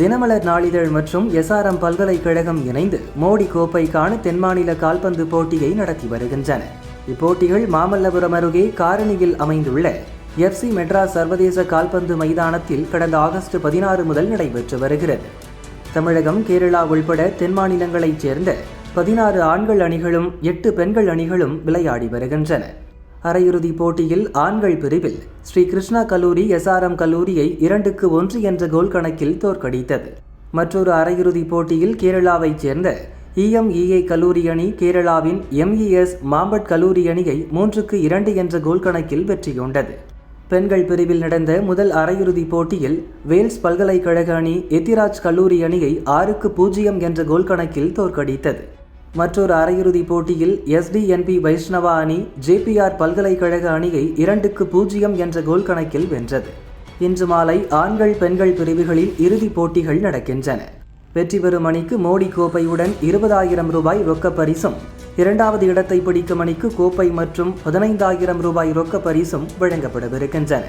தினமலர் நாளிதழ் மற்றும் எஸ்ஆர்எம் பல்கலைக்கழகம் இணைந்து மோடி கோப்பைக்கான தென்மாநில கால்பந்து போட்டியை நடத்தி வருகின்றன. இப்போட்டிகள் மாமல்லபுரம் அருகே காரணியில் அமைந்துள்ள எஃப்சி மெட்ராஸ் சர்வதேச கால்பந்து மைதானத்தில் கடந்த ஆகஸ்ட் பதினாறு முதல் நடைபெற்று வருகிறது. தமிழகம் கேரளா உள்பட தென் மாநிலங்களைச் சேர்ந்த பதினாறு ஆண்கள் அணிகளும் எட்டு பெண்கள் அணிகளும் விளையாடி வருகின்றன. அரையிறுதிப் போட்டியில் ஆண்கள் பிரிவில் ஸ்ரீ கிருஷ்ணா கல்லூரி எஸ்ஆர்எம் கல்லூரியை இரண்டுக்கு ஒன்று என்ற கோல் கணக்கில் தோற்கடித்தது. மற்றொரு அரையிறுதிப் போட்டியில் கேரளாவைச் சேர்ந்த இஎம்இஏ கல்லூரி அணி கேரளாவின் எம்இஎஸ் மாம்பட் கல்லூரி அணியை மூன்றுக்கு இரண்டு என்ற கோல் கணக்கில் வெற்றி கொண்டது. பெண்கள் பிரிவில் நடந்த முதல் அரையிறுதிப் போட்டியில் வேல்ஸ் பல்கலைக்கழக அணி எத்திராஜ் கல்லூரி அணியை ஆறுக்கு பூஜ்ஜியம் என்ற கோல் கணக்கில் தோற்கடித்தது. மற்றொரு அரையிறுதிப் போட்டியில் எஸ்டிஎன்பி வைஷ்ணவா அணி ஜேபிஆர் பல்கலைக்கழக அணியை இரண்டுக்கு பூஜ்ஜியம் என்ற கோல் கணக்கில் வென்றது. இன்று மாலை ஆண்கள் பெண்கள் பிரிவுகளில் இறுதிப் போட்டிகள் நடக்கின்றன. வெற்றி பெறும் அணிக்கு மோடி கோப்பையுடன் இருபதாயிரம் ரூபாய் ரொக்கப் பரிசும் இரண்டாவது இடத்தை பிடிக்கும் அணிக்கு கோப்பை மற்றும் பதினைந்தாயிரம் ரூபாய் ரொக்கப் பரிசும் வழங்கப்படவிருக்கின்றன.